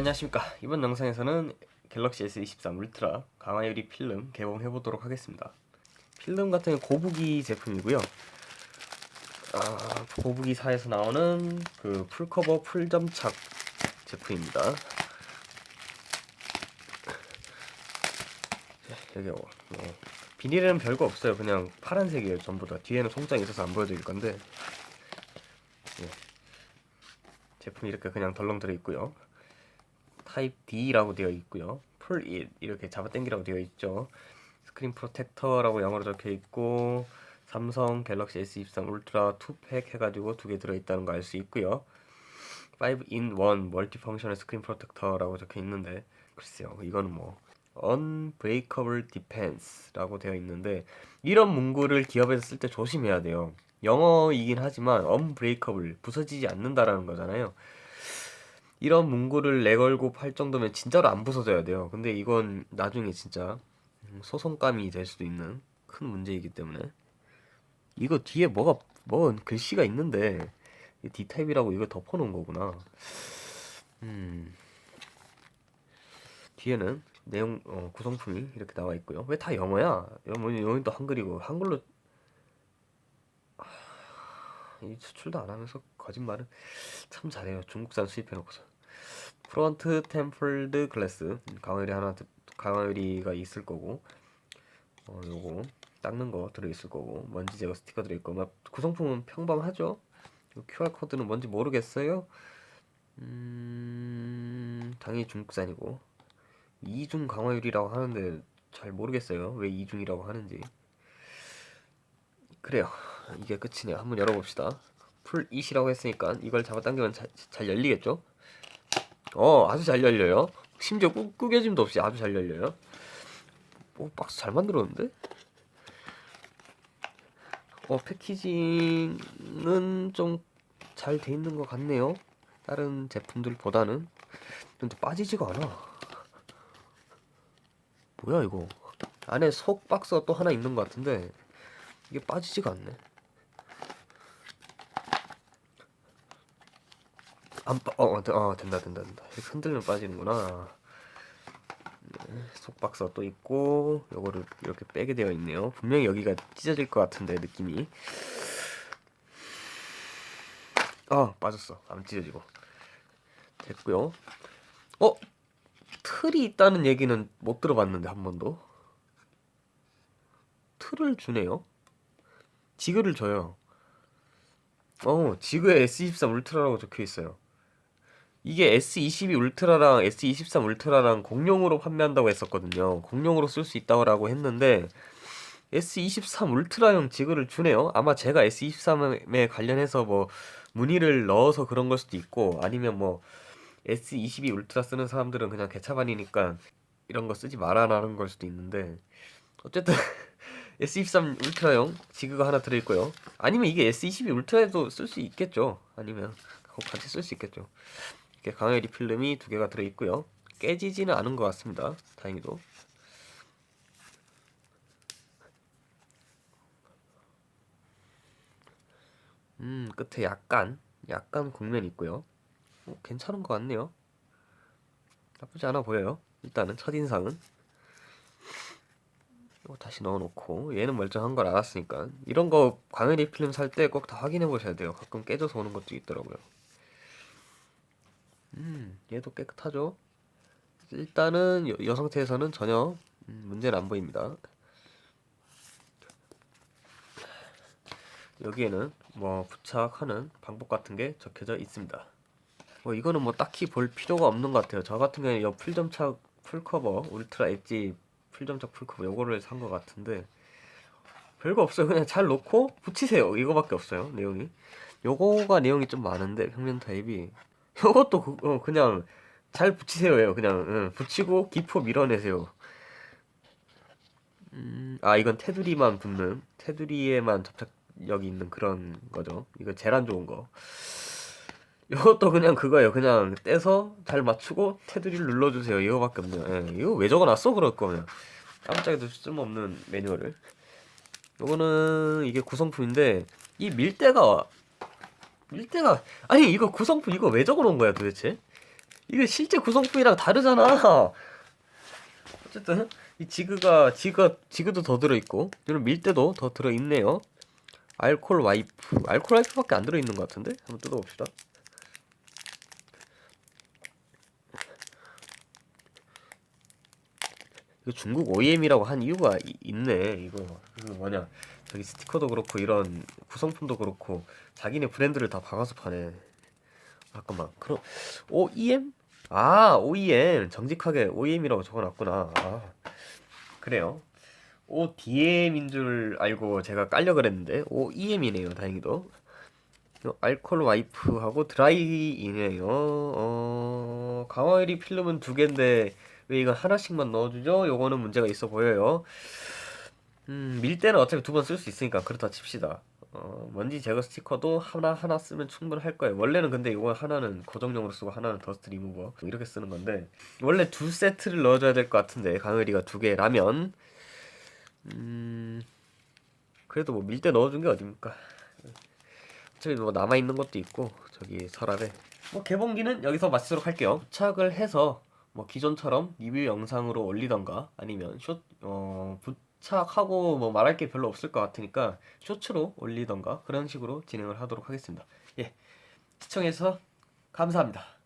안녕하십니까. 이번 영상에서는 갤럭시 S23 울트라 강화유리 필름 개봉해 보도록 하겠습니다. 필름 같은 고부기 제품이고요. 아, 고부기사에서 나오는 그 풀커버 풀점착 제품입니다. 네, 여기 어, 어, 비닐에는 별거 없어요. 그냥 파란색이에요 전부 다. 뒤에는 송장이 있어서 안 보여드릴 건데. 네. 제품이 이렇게 그냥 덜렁 들어 있고요 타입 D라고 되어 있고요. 풀 it 이렇게 잡아당기라고 되어 있죠. 스크린 프로텍터라고 영어로 적혀 있고 삼성 갤럭시 S23 울트라 2팩 해가지고 두 개 들어있다는 거 알 수 있고요. 5 in 1 멀티 펑셔널 스크린 프로텍터라고 적혀 있는데 글쎄요 이거는 뭐 unbreakable defense라고 되어 있는데 이런 문구를 기업에서 쓸 때 조심해야 돼요. 영어이긴 하지만 unbreakable 부서지지 않는다라는 거잖아요. 이런 문구를 내걸고 팔 정도면 진짜로 안 부서져야 돼요. 근데 이건 나중에 진짜 음, 소송감이 될 수도 있는 큰 문제이기 때문에 이거 뒤에 뭐가 뭐 글씨가 있는데 D 타입이라고 이거 덮어놓은 거구나. 음 뒤에는 내용 어, 구성품이 이렇게 나와 있고요. 왜 다 영어야? 영어 영어도 한글이고 한글로 아, 이 수출도 안 하면서 거짓말은 참 잘해요. 중국산 수입해놓고서. 프론트 템플드 글래스 강화유리 하나 강화유리가 있을 거고 어 요거 닦는 거 들어 있을 거고 먼지 제거 스티커 들어 있고 막 구성품은 평범하죠. QR 코드는 뭔지 모르겠어요. 음 당연히 중국산이고 이중 강화유리라고 하는데 잘 모르겠어요. 왜 이중이라고 하는지. 그래요. 이게 끝이네요. 한번 열어봅시다. 풀 it이라고 했으니까 이걸 잡아당기면 잘, 잘 열리겠죠? 어 아주 잘 열려요. 심지어 꾸, 꾸겨짐도 없이 아주 잘 열려요. 오 박스 잘 만들었는데? 어 패키징은 좀 잘 돼 있는 것 같네요. 다른 제품들보다는. 근데 빠지지가 않아. 뭐야 이거? 안에 속 박스가 또 하나 있는 것 같은데 이게 빠지지가 않네 안 빠, 어, 어, 어, 된다, 된다, 된다. 이렇게 흔들면 빠지는구나. 네, 속박사 또 있고, 요거를 이렇게 빼게 되어 있네요. 분명히 여기가 찢어질 것 같은데, 느낌이. 아, 빠졌어. 안 찢어지고. 됐고요. 어? 틀이 있다는 얘기는 못 들어봤는데, 한 번도. 틀을 주네요. 지그를 줘요. 어, 지그에 S23 울트라라고 적혀 있어요. 이게 S22 울트라랑 S23 울트라랑 공룡으로 판매한다고 했었거든요. 공룡으로 쓸 수 있다고 했는데 S23 울트라형 지그를 주네요. 아마 제가 S23에 관련해서 뭐 문의를 넣어서 그런 걸 수도 있고 아니면 뭐 S22 울트라 쓰는 사람들은 그냥 개차반이니까 이런 거 쓰지 말아라는 걸 수도 있는데 어쨌든 S23 울트라형 지그가 하나 들어있고요. 아니면 이게 S22 울트라에도 쓸 수 있겠죠. 아니면 같이 쓸 수 있겠죠. 이렇게 강화유리 필름이 두 개가 들어 있고요. 깨지지는 않은 것 같습니다. 다행히도. 음, 끝에 약간 약간 곡면이 있고요. 어, 괜찮은 것 같네요. 나쁘지 않아 보여요. 일단은 첫인상은. 이거 다시 넣어놓고 얘는 멀쩡한 걸 알았으니까 이런 거 광유리 필름 살 때 꼭 다 확인해 보셔야 돼요. 가끔 깨져서 오는 것도 있더라고요. 음, 얘도 깨끗하죠? 일단은 이, 이 상태에서는 전혀 음, 문제는 안 보입니다. 여기에는 뭐 부착하는 방법 같은 게 적혀져 있습니다. 뭐 이거는 뭐 딱히 볼 필요가 없는 것 같아요. 저 같은 경우에 이 풀점착 풀커버 울트라 엣지 풀점착 풀커버 요거를 산 것 같은데 별거 없어요. 그냥 잘 놓고 붙이세요. 이거밖에 없어요. 내용이. 요거가 내용이 좀 많은데 평면 타입이 이것도 그, 어, 그냥 잘 붙이세요예요. 그냥 응, 붙이고 기포 밀어내세요. 음, 아 이건 테두리만 붙는 테두리에만 접착력이 있는 그런 거죠. 이거 안 좋은 거. 이것도 그냥 그거예요. 그냥 떼서 잘 맞추고 테두리를 눌러주세요. 이거밖에 없네요. 예, 이거 왜 적어놨어 그럴 거면 깜짝이도 쓸모없는 매뉴얼을. 요거는 이게 구성품인데 이 밀대가 밀대가 아니 이거 구성품 이거 왜 적어놓은 거야 도대체? 이게 실제 구성품이랑 다르잖아. 어쨌든 이 지그가 지그 지그도 더 들어 있고 이런 밀대도 더 들어 있네요. 알콜 와이프 알콜 와이프밖에 안 들어 있는 것 같은데 한번 뜯어봅시다. 이거 중국 OEM이라고 한 이유가 이- 있네 이거 그 뭐냐 저기 스티커도 그렇고 이런 구성품도 그렇고 자기네 브랜드를 다 박아서 파네. 잠깐만. 그럼 OEM? 아 OEM 정직하게 OEM이라고 적어놨구나. 아 그래요. ODM인 줄 알고 제가 깔려 그랬는데 OEM이네요 다행히도. 요 알콜 와이프하고 드라이이네요. 어 강화유리 필름은 두 개인데 왜 이건 하나씩만 넣어주죠? 요거는 문제가 있어 보여요 음, 밀대는 어차피 두 번 쓸 수 있으니까 그렇다 칩시다. 어, 먼지 제거 스티커도 하나 하나 쓰면 충분할 거예요. 원래는 근데 이거 하나는 고정용으로 쓰고 하나는 더스트 리무버 이렇게 쓰는 건데 원래 두 세트를 넣어줘야 될 것 같은데 강의리가 두 개라면 음 그래도 뭐 밀대 넣어준 게 어딥니까? 어차피 뭐 남아 있는 것도 있고 저기 서랍에 뭐 개봉기는 여기서 마치도록 할게요. 부착을 해서 뭐 기존처럼 리뷰 영상으로 올리던가 아니면 쇼 어, 부 착하고 뭐 말할 게 별로 없을 것 같으니까 쇼츠로 올리던가 그런 식으로 진행을 하도록 하겠습니다. 예. 시청해주셔서 감사합니다.